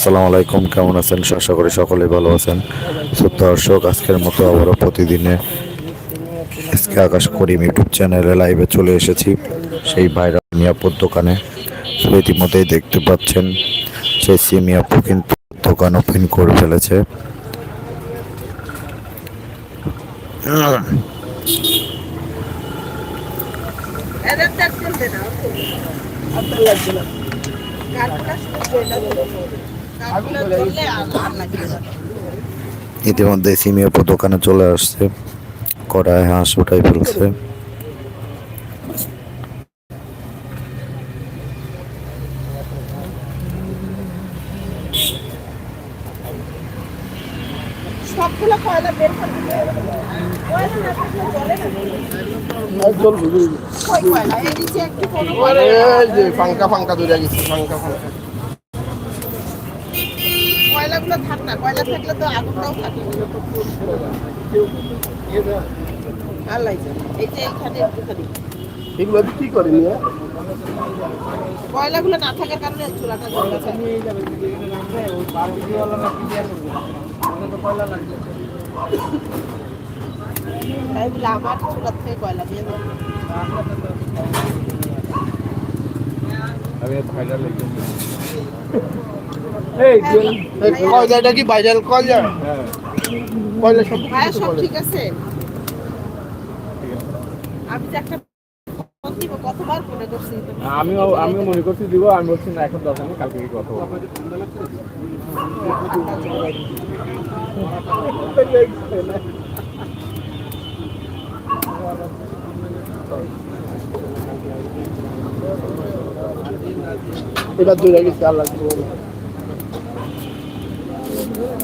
আসসালামু আলাইকুম, কেমন আছেন? আশা করি সকলে ভালো আছেন। দর্শক, আজকের মতো আবারও প্রতিদিনে আজকে আকাশ করিম ইউটিউব চ্যানেলে লাইভে চলে এসেছি। সেই ভাইরাল মিয়াপুর দোকানে। ইতিমধ্যেই দেখতে পাচ্ছেন, সেই সি সিমিয়াপু কিন্তু দোকান ওপেন করে ফেলেছে। ইতিমধ্যে সিমিয়াপু দোকানে চলে আসছে কড়ায় হাঁস উঠাই ফেলছে সবগুলো কয়লা বের করে কয়লা না থাকলে চলে না। কই কয়লা? এই নিচে একটু কোনো কয়লা এই যে ফাঙ্কা ফাঙ্কা দূরে গেছে ফাঙ্কা ফাঙ্কা কয়লাগুলো থাক না কয়লা থাকলে তো আগুনটাও থাকে আল্লাহ। এই যে এইখানে একটুখানি। এগুলো বিক্রি করে নিয়ে কয়লাগুলো না থাকার কারণে চুলাটা জ্বলে গেছে তাই বলে আমার চুলার থেকে কয়লা নিয়ে যাব। এই কয়লাটা কি ভাইরাল কয়লা কয়লা সব ভাইয়া সব ঠিক আছে। আমি একটা ফোন দিব কতবার ফোনে করছি আমিও আমিও মনে করছি দিব আমি বলছি না এখন নেই কালকে কথা বলব। এবার দূরে গেছে আল্লাহ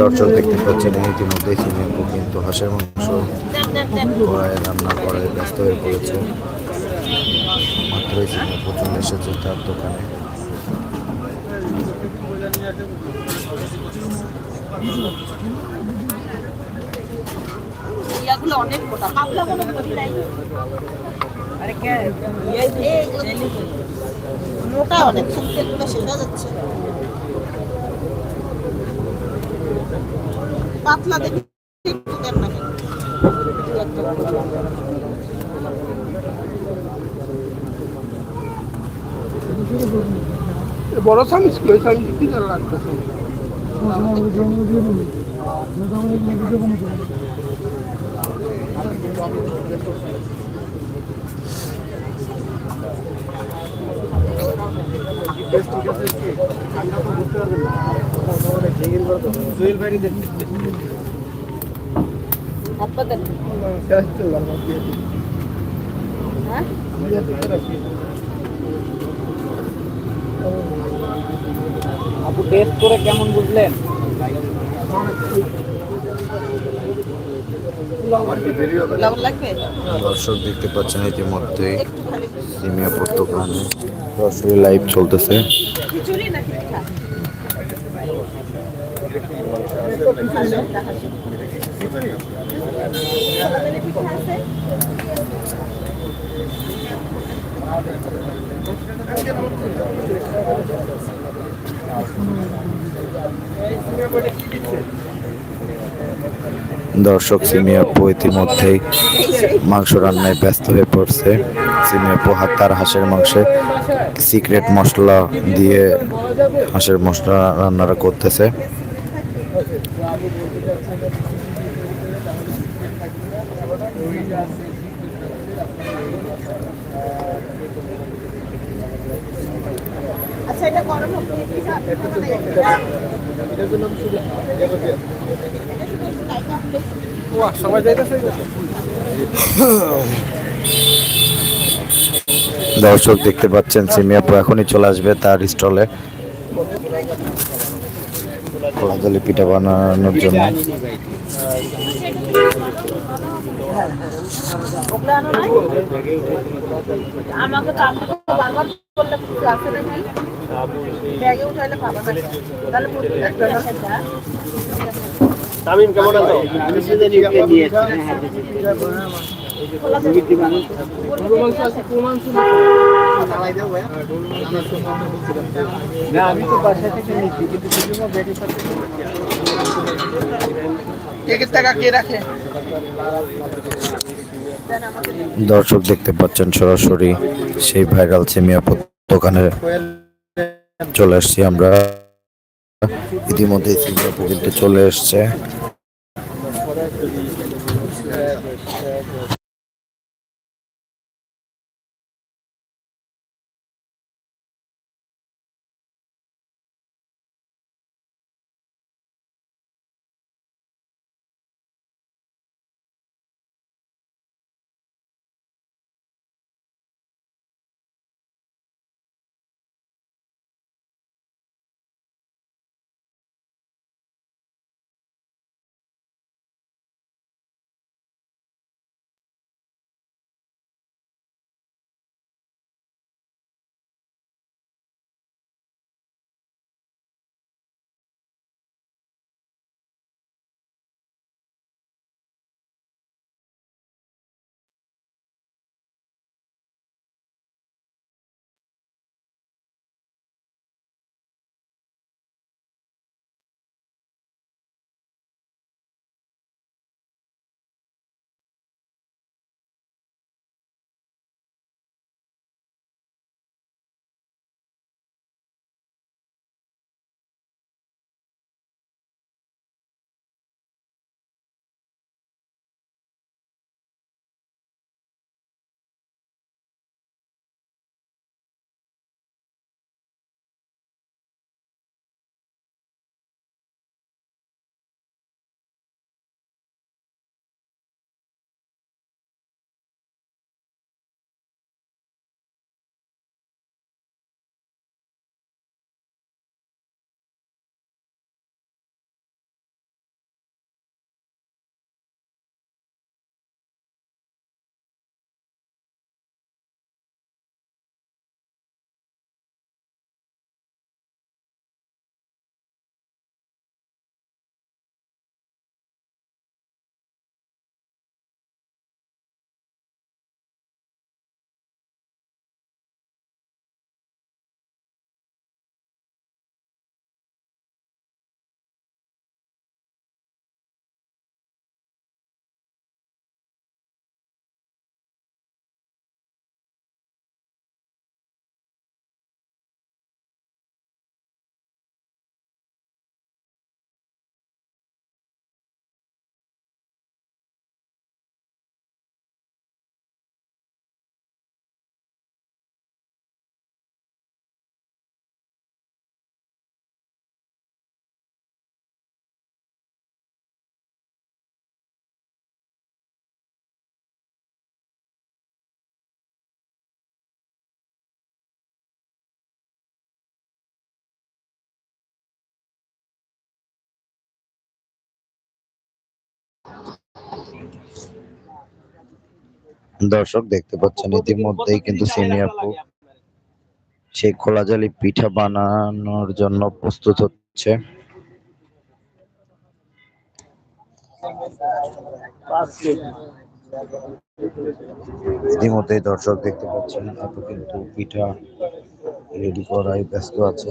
দর্শক দেখতে পাচ্ছেন, ইতিমধ্যে সিমিয়াপু কিন্তু হাঁসের মাংস। কড়ায় রান্না করে, ব্যস্ত হয়ে পড়েছে মাত্রই চলে এসেছে তার দোকানে ইয়াগুলো অনেক মোটা পাতলা কোনো মোটি নাই এই যে, মোটা অনেক তেলগুলো শেষ হয়ে যাচ্ছে পাতলা দেখি একটু দেন। বড় সামিজ কি ওই সামিজ কি জানা লাগতেছে? আপু টেস্ট করে কেমন বুঝলেন? দর্শক দেখতে পাচ্ছেন খালি সিমিয়াপুর দোকানে সরাসরি লাইভ চলতেছে। দর্শক সিমিয়াপু ইতিমধ্যেই মাংস রান্নায় ব্যস্ত হয়ে পড়ছে। সিমিয়াপু হাত তার হাঁসের মাংসে সিক্রেট মশলা দিয়ে হাঁসের মশলা রান্নাটা করতেছে আচ্ছা এটা গরম হোক পিঠা পিঠা বানাই সবাই যাইতেছে দর্শক দেখতে পাচ্ছেন সিমিয়াপু এখনই চলে আসবে তার স্টলে কলাজলি পিঠা বানানোর জন্য। আমাকে তো বারবার তামিম কেমন আছো? না আমি তো বাসা থেকে নিচ্ছি কিন্তু বিভিন্ন ব্যাগের সাথে কেকের টাকা কে রাখে দর্শক দেখতে পাচ্ছেন সরাসরি সেই ভাইরাল সিমিয়াপু দোকানে চলে আসছি আমরা। ইতিমধ্যে চলে এসছে। দর্শক দেখতে পাচ্ছেন, ইতিমধ্যেই কিন্তু সিমিয়াপু সেই খোলাজালি পিঠা বানানোর জন্য প্রস্তুত হচ্ছে। ইতিমধ্যেই দর্শক দেখতে পাচ্ছেন কিন্তু পিঠা রেডি করায় ব্যস্ত আছে।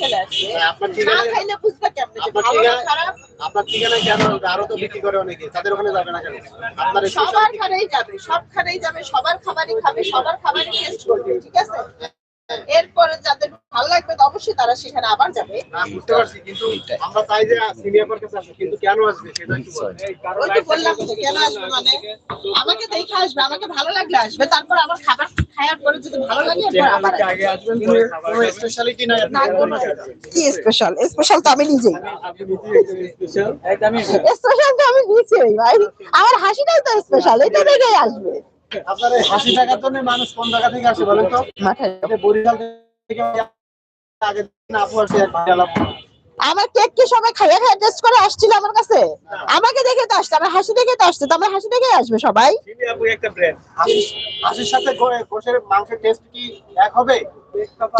চলে আসবে। হ্যাঁ, আপনার না খাইলে বুঝবে কেমনে ভালো খারাপ। আপনার কেন? আরও তো বিক্রি করে অনেকে। তাদের ওখানে যাবে না কেন? আপনার সবার খানেই যাবে সব খানেই যাবে সবার খাবারই খাবে সবার খাবারই টেস্ট করবে ঠিক আছে? এরপরে যাদের ভালো লাগবে তো অবশ্যই তারা সেখানে আবার যাবে। বুঝতে পারছি কিন্তু আমরা চাই যে সিনিয়র কাছে আসবে কিন্তু কেন আসবে সেটা একটু ওই তো বললাম কেন আসবে মানে? আমাকে দেখে আসবে আমাকে ভালো লাগলে আসবে। তারপর আমার খাবার খাওয়ার পরে যদি ভালো লাগে আবার আগে আসবেন কোনো স্পেশালিটি নাই কি স্পেশাল স্পেশাল তো আমি নিজেই। স্পেশাল একদমই স্পেশাল তো আমি নিজেই ভাই। আমার হাসিটাই তো স্পেশাল এটা দেখেই আসবে। আপনার এই হাসি টাকার জন্য মানুষ কোন জায়গা থেকে আসে বলেন তো? বরিশাল থেকে আগের দিন আপু আসে এক ভাইরাল আপু। আমার কেক কি সবাই খাইয়ে খাইয়ে টেস্ট করে আসছিল আমার কাছে? আমাকে দেখে তো আসছে আমার হাসি দেখে তো আসছে তো আমার হাসি দেখে আসবে সবাই? সিমি আপু একটা ব্র্যান্ড হাসির হাসির সাথে গো- মাংসের টেস্ট কি এক হবে?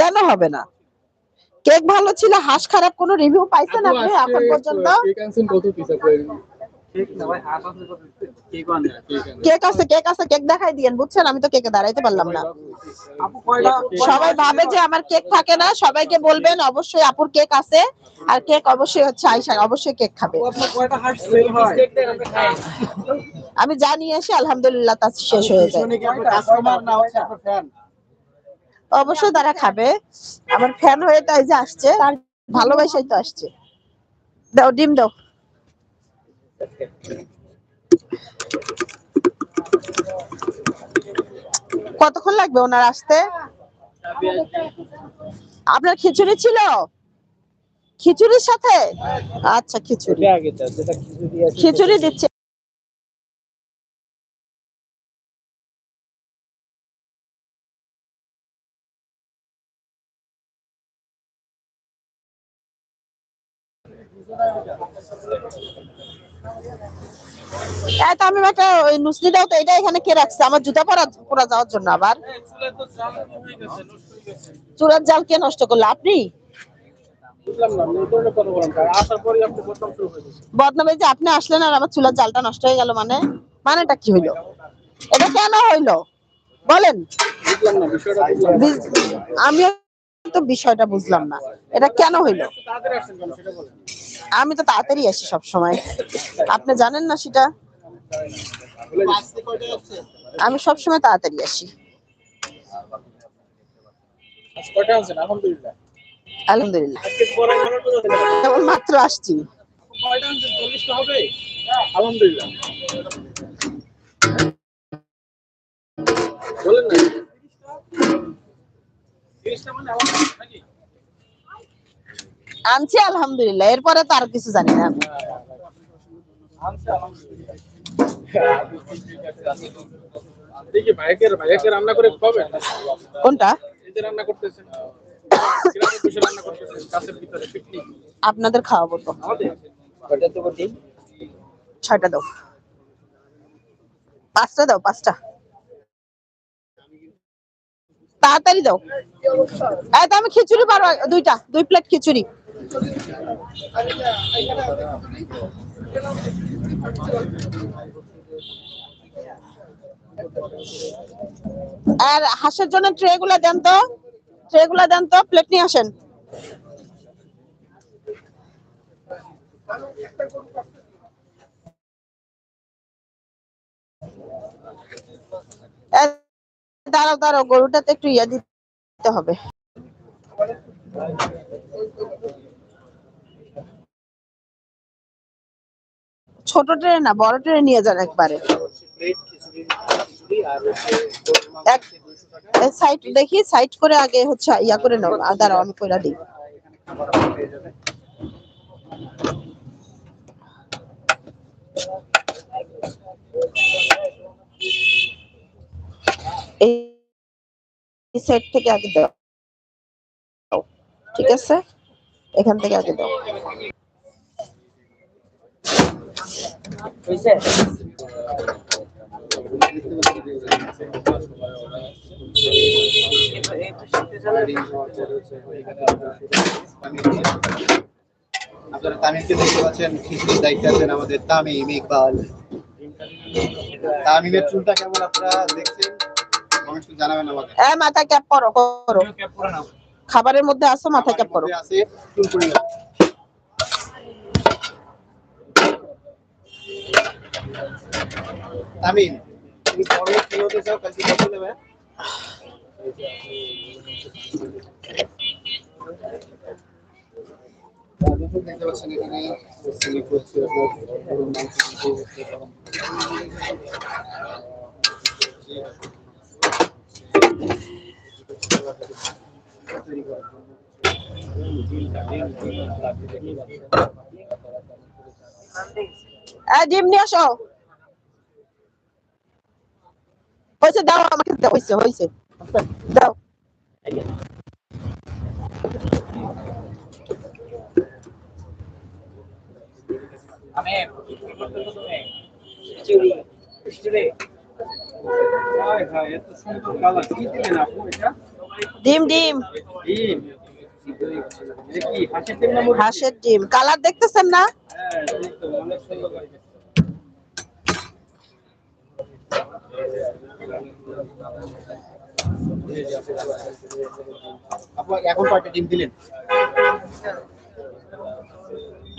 কেন হবে না? কেক ভালো ছিল হাঁস খারাপ কোনো রিভিউ পাইছেন আপনি এখন পর্যন্ত? কেক আছে কেক আছে, কেক দেখাই দিয়েন, বুঝছেন? আমি তো কেকে দাঁড়াইতে পারলাম না। সবাই ভাবে যে আমার কেক থাকে না, সবাইকে বলবেন, অবশ্যই আপুর কেক আছে। আর কেক অবশ্যই হচ্ছে আইসা অবশ্যই কেক খাবে। আমি জানি এসে, আলহামদুলিল্লাহ, তা শেষ হয়ে যায়। অবশ্যই তারা খাবে। আমার ফ্যান হয়ে তাই যে আসছে, ভালোবাসাই তো আসছে। দাও, ডিম দাও। কতক্ষণ লাগবে ওনার আসতে? আপনার খিচুড়ি ছিল? খিচুড়ির সাথে? আচ্ছা খিচুড়ি। খিচুড়ি দিচ্ছে। এই তো আমি একটা ওই নুসলি দাও তো, এটা এখানে কে রাখছে? আমার জুতা পরা পরা যাওয়ার জন্য আবার। চুলার জাল কে নষ্ট করল? আপনি? হয়ে বদনাম যে আপনি চুলার জালটা নষ্ট হয়ে মানে? মানেটা কি হইল? এটা কেন হইল? বলেন। বুঝলাম না বিষয়টা বুঝলাম না। বিজ- আমি তো বিষয়টা বুঝলাম না। এটা কেন হইল? আমি তো তাড়াতাড়ি আসি সব সময় আপনি জানেন না সেটা? আমি সব সময় তাড়াতাড়ি আসি। আলহামদুলিল্লাহ। মাত্র আসছি। আলহামদুলিল্লাহ আনছি আলহামদুলিল্লাহ, এরপরে তো আর কিছু জানি না রান্না করে কোনটা? রান্না আপনাদের খাওয়াবো তো। ছয়টা দাও। পাঁচটা দাও, পাঁচটা। তাড়াতাড়ি দাও। এই তো আমি খিচুড়ি পারো দুইটা, দুই প্লেট খিচুড়ি। আর হাঁসের জন্য ট্রে গুলা দেন তো। ট্রে গুলা দেন তো প্লেট নিয়ে আসেন। দাঁড়াও দাঁড়াও, গরুটাতে একটু ইয়ে দিতে হবে। ছোট ট্রেনে না, বড় ট্রেনে নিয়ে যান একবারে। সাইড দেখি সাইড করে আগে হচ্ছে ইয়া করে নাও দাঁড়াও, আমি কইরা দিই। এই সাইড থেকে আগে দাও। ঠিক আছে? এখান থেকে আগে দাও। হইছে আপনারা তামিমকে দেখতে পাচ্ছেন খিচুড়ির দায়িত্বে আছেন আমাদের তামিম ইকবাল। তামিমের চুলটা কেমন আপনারা দেখছেন? কমেন্টে জানাবেন এ মাথা ক্যাপ করো করো। খাবারের মধ্যে আসো মাথা ক্যাপ করো। আছে চুল তামিম তুমি পরে কি হতে চাও কালকে কত নেবে দেখতে পাচ্ছেন এখানে হচ্ছে গরম। তৈরি করার জন্য। এই ডিম নিয়ে আসো। হয়েছে দাও আমাকে দাও হয়েছে হয়েছে হায় হায়, ডিম ডিম। ডিম। ডিম ডিম? হাঁসের ডিম। কালার দেখতেছেন না হ্যাঁ, এই তো, অনেক সুন্দর লাগছে। আপু এখন কয়টা ডিম দিলেন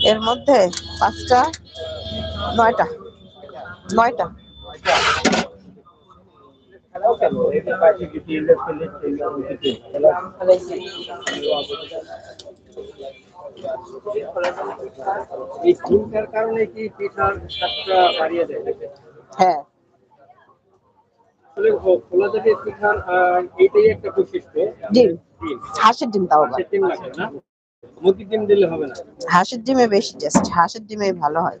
এর মধ্যে পাঁচটা নয়টা। নয়টা। এই কারণে কি পিঠার স্বাদটা বাড়িয়ে দেয় হ্যাঁ। এইটাই একটা বৈশিষ্ট্য। ডিম হাঁসের ডিম তাও আবার। হাঁসের ডিম লাগে না। মুরগির ডিম দিলে হবে না। হাঁসের ডিমে বেশি টেস্ট হাঁসের ডিমে ভালো হয়।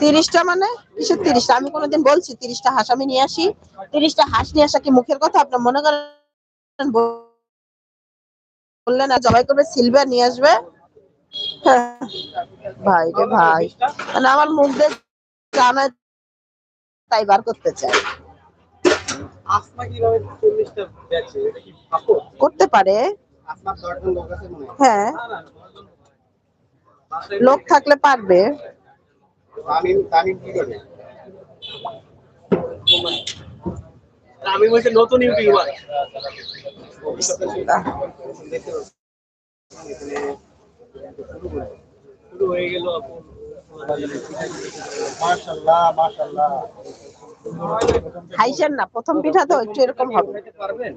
তিরিশটা মানে? কিসের তিরিশটা? আমি কোনোদিন বলছি তিরিশটা হাঁস আমি নিয়ে আসি। তিরিশটা হাঁস নিয়ে আসা কি মুখের কথা? আপনার মনে করেন বল- বললেন না জবাই করবে সিলভার নিয়ে আসবে? হ্যাঁ, ভাই রে ভাই। মানে আমার মুখ দিয়ে জানা তাই বার করতে চাই করতে পারে। হ্যাঁ। লোক থাকলে পারবে। তামিম তামিম কি করে? আমি বলছি নতুন ইউটিউবার। শুরু হয়ে গেল মাশাআল্লাহ মাশাআল্লাহ। খাইছেন না? প্রথম পিঠা তো একটু এরকম হবে। পারবেন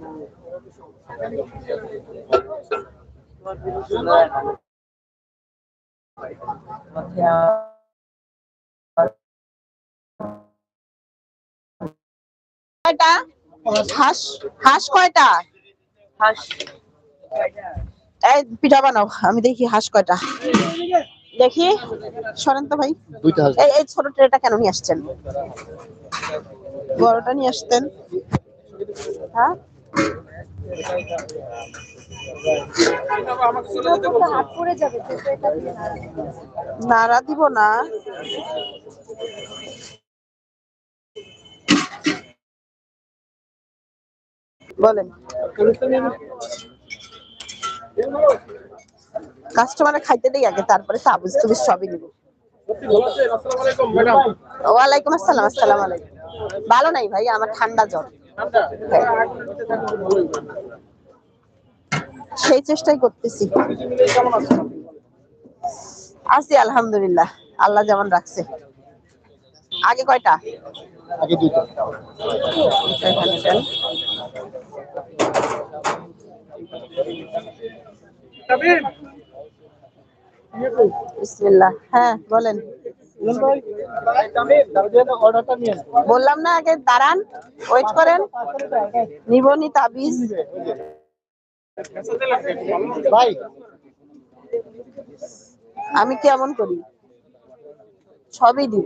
কয়টা? হাঁস হাঁস কয়টা? হাঁস। এই পিঠা বানাও আমি দেখি হাঁস কয়টা। দেখি সরেন তো ভাই। এই এই ছোট ট্রেটা কেন নিয়ে আসছেন? বড়টা নিয়ে আসতেন। হ্যাঁ? নাড়া দিব না। বলেন। কাস্টমারে খাইতে দেই আগে, তারপরে সাবুজ তুবিজ সবই ম্যাডাম ওয়ালাইকুম আসসালাম আসসালাম আলাইকুম। ভালো নাই ভাই, আমার ঠান্ডা জ্বর। সেই চেষ্টাই করতেছি। আছি আলহামদুলিল্লাহ, আল্লাহ যেমন রাখছে। আগে কয়টা? আগে দুইটা বিসমিল্লাহ। হ্যাঁ বলেন। বললাম না আগে দাঁড়ান ওয়েট করেন। নিবনি তাবিজ। ভাই। আমি কেমন করি? সবই দিব।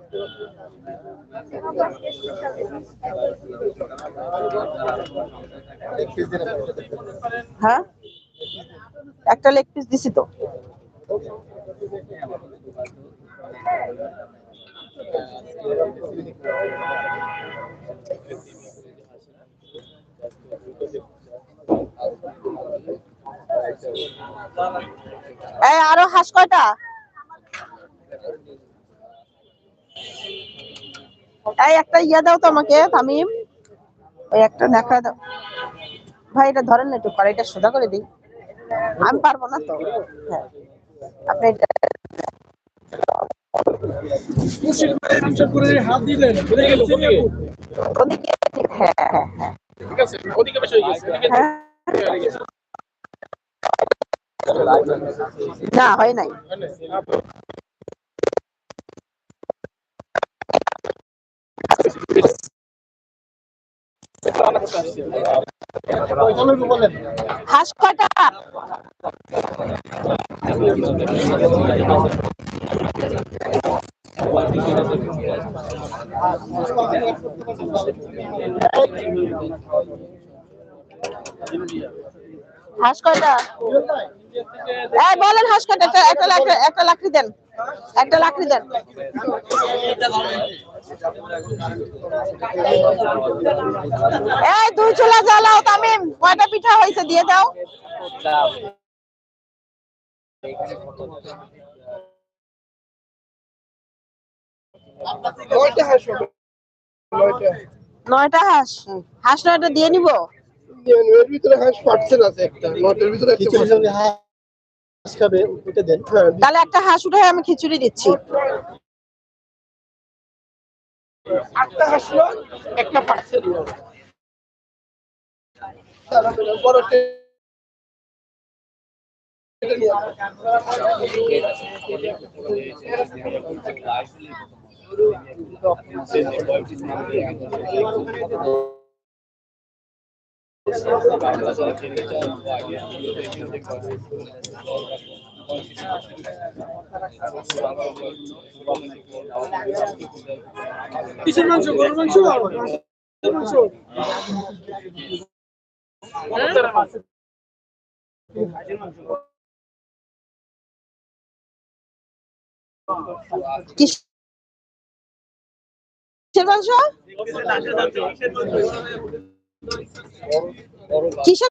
হ্যাঁ? একটা লেগ পিস দিছি তো। এই আরও হাঁস কয়টা? এই একটা ইয়ে দাও তো আমাকে তামিম। ওই একটা নেখা দাও। ভাই এটা ধরেন না একটু কড়াইটা সোজা করে দিই। আমি পারব না তো। হ্যাঁ। আপনি এটা হাত দিলেন কোথায় গেল কোথায় গেল? ওদিকে হ্যাঁ হ্যাঁ হ্যাঁ ঠিক আছে ওদিকে বেশি হয়ে গেছে এদিকে হ্যাঁ হয়ে গেছে। না হয় নাই হাঁস কয়টা হাঁস কয়টা এই বলেন হাঁস লাকড়ি একটা লাকড়ি দেন। একটা লাকড়ি দেন। এই দুই চুলা জ্বালাও তামিম। কয়টা পিঠা হয়েছে? দিয়ে দাও। নয়টা হাঁস হাঁস। হাঁস। নয়টা দিয়ে নিব? এর ভিতরে হাঁস পার্সেল আছে একটা। নয়টার ভিতরে হ্যাঁ তাহলে একটা হাঁস উঠে আমি খিচুড়ি দিচ্ছি। আটটা হাঁস একটা পার্সেল বড় নিয়ে আসো। কিসের মাংস গরুর মাংস কিসের মাংস কিস- কিসের মাংস কিসের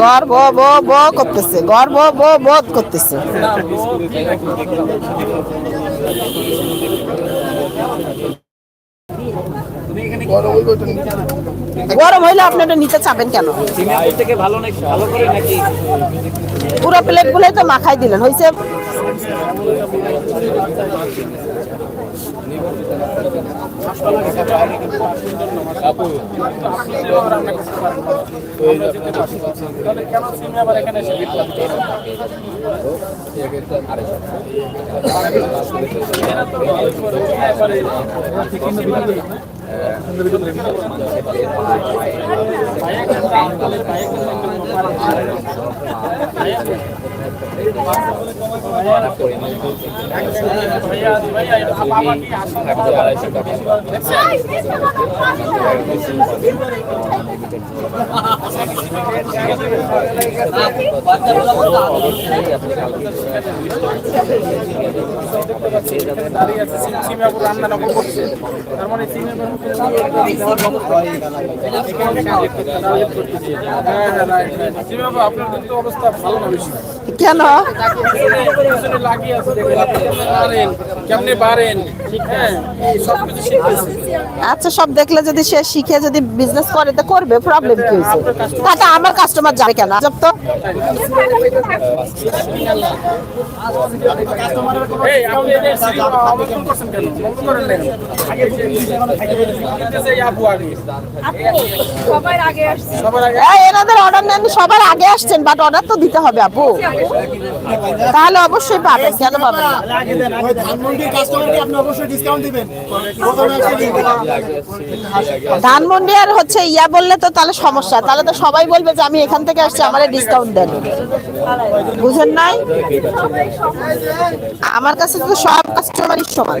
গর্ব ব ব করতেছে। গর্ব ব বোধ করতেছে। গরম হইলে আপনি এটা নিতে চাবেন কেন? পুরো প্লেট গুলোই তো মাখাই দিলেন। হয়েছে কেন সিমে আবার এখানে এসে বিট করতে হবে? ভাইয়া ভাইয়া এটা বাবা কি আসলে তার মানে আপনার কিন্তু অবস্থা ভালো না বেশি। কেন? আচ্ছা সব দেখলে যদি সে শিখে যদি বিজনেস করে তো করবে প্রবলেম কি হয়েছে? তাতে আমার কাস্টমার যাবে কেন? আজব তো। সবার আগে আসছেন। বাট অর্ডার তো দিতে হবে আপু। তাহলে অবশ্যই পাবেন, কেন পাবেন। ধানমন্ডি আর হচ্ছে ইয়া বললে তো তাহলে সমস্যা। তাহলে তো সবাই বলবে যে আমি এখান থেকে আসছি, আমার ডিসকাউন্ট দেন। বুঝেন নাই? আমার কাছে তো সব কাস্টমারই সমান।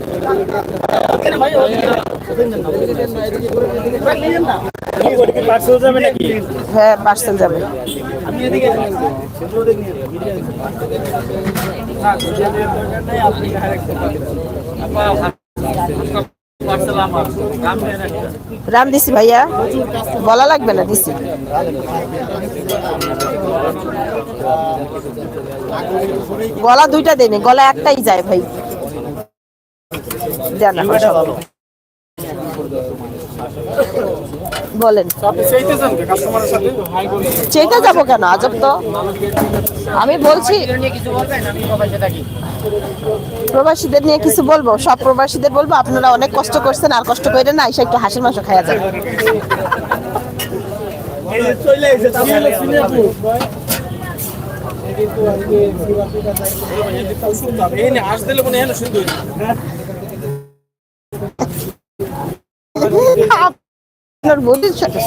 হ্যাঁ পার্সেল যাবে। রাম দিছি ভাইয়া। বলা লাগবে না, দিছি। গলা দুইটা দেনি গলা একটাই যায় ভাই। বলেন। চেতে যাব কেন, আজব তো? আমি বলছি, প্রবাসীদের নিয়ে কিছু বলব? সব প্রবাসীদের বলব, আপনারা অনেক কষ্ট করছেন, আর কষ্ট করে না, এসে একটু হাসির মাংস খাওয়া যাবে মনে হয় আপনার সাথে